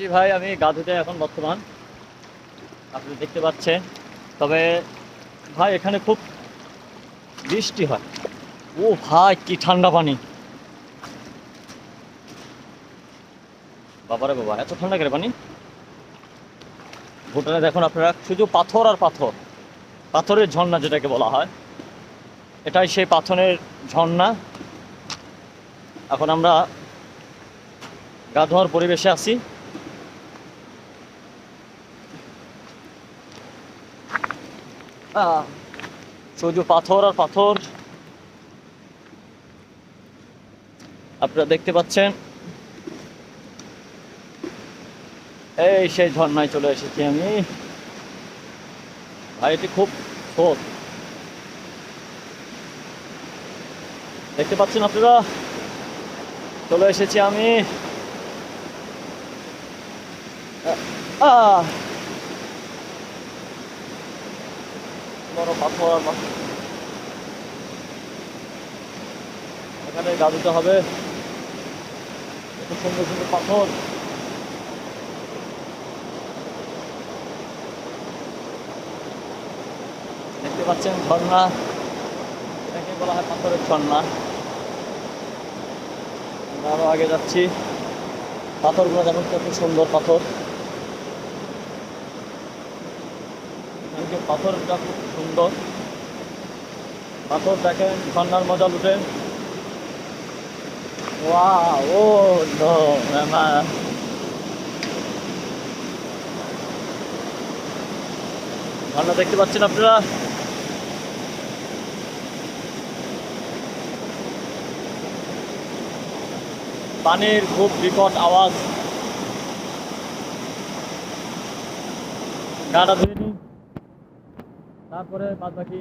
জি ভাই, আমি গাধুতে এখন বর্তমান। আপনি দেখতে পাচ্ছেন। তবে ভাই, এখানে খুব বৃষ্টি হয়। ও ভাই, কি ঠান্ডা পানি। বাবারে বাবা, এত ঠান্ডা করে পানি? ভুটানে দেখুন আপনারা, শুধু পাথর আর পাথর। পাথরের ঝর্ণা যেটাকে বলা হয়। এটাই সেই পাথরের ঝর্ণা। এখন আমরা গা ধোয়ার পরিবেশে আছি। শুধু পাথর আর পাথর। আপনারা দেখতে পাচ্ছেন? এই সেই ঝর্ণায় চলে এসেছি আমি। ভাই, এটি খুব স্রোত। দেখতে পাচ্ছেন আপনারা? চলে এসেছি আমি। আহ বড় পাথর এখানে গা দিতে হবে। এত সুন্দর সুন্দর পাথর। দেখতে পাচ্ছেন ঝর্ণা। এটাকে বলা হয় পাথরের ঝর্ণা। আমরা আরও আগে যাচ্ছি। পাথরগুলো দেখুন কত সুন্দর পাথর। এখানকে পাথরটা খুব সুন্দর। পাথর দেখেন ঝর্ণার মজা Wow, oh no, ঝর্ণা দেখতে পাচ্ছেন আপনারা? পানির খুব বিকট আওয়াজ। গাটা ধুয়ে তারপরে বাদ বাকি